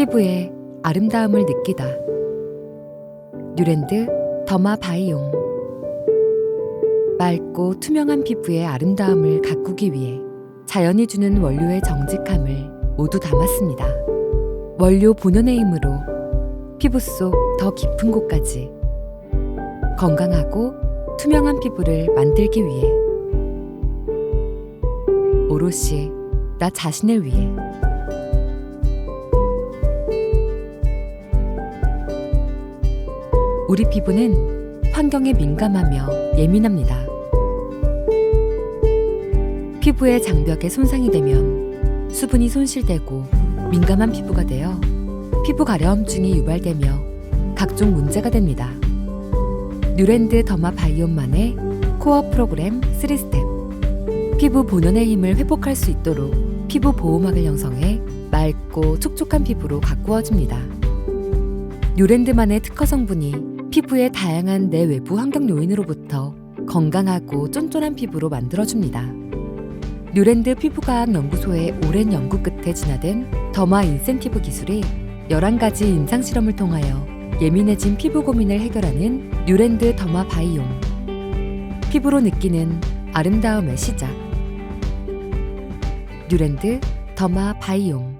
피부에 아름다움을 느끼다. 뉴랜드 더마 바이옴. 맑고 투명한 피부의 아름다움을 가꾸기 위해 자연이 주는 원료의 정직함을 모두 담았습니다. 원료 본연의 힘으로 피부 속 더 깊은 곳까지 건강하고 투명한 피부를 만들기 위해 오롯이 나 자신을 위해 우리 피부는 환경에 민감하며 예민합니다. 피부의 장벽에 손상이 되면 수분이 손실되고 민감한 피부가 되어 피부 가려움증이 유발되며 각종 문제가 됩니다. 뉴랜드 더마 바이옴만의 코어 프로그램 3스텝 피부 본연의 힘을 회복할 수 있도록 피부 보호막을 형성해 맑고 촉촉한 피부로 가꾸어줍니다. 뉴랜드만의 특허 성분이 피부의 다양한 내외부 환경 요인으로부터 건강하고 쫀쫀한 피부로 만들어줍니다. 뉴랜드 피부과학 연구소의 오랜 연구 끝에 진화된 더마 인센티브 기술이 11가지 임상 실험을 통하여 예민해진 피부 고민을 해결하는 뉴랜드 더마 바이옴. 피부로 느끼는 아름다움의 시작. 뉴랜드 더마 바이옴.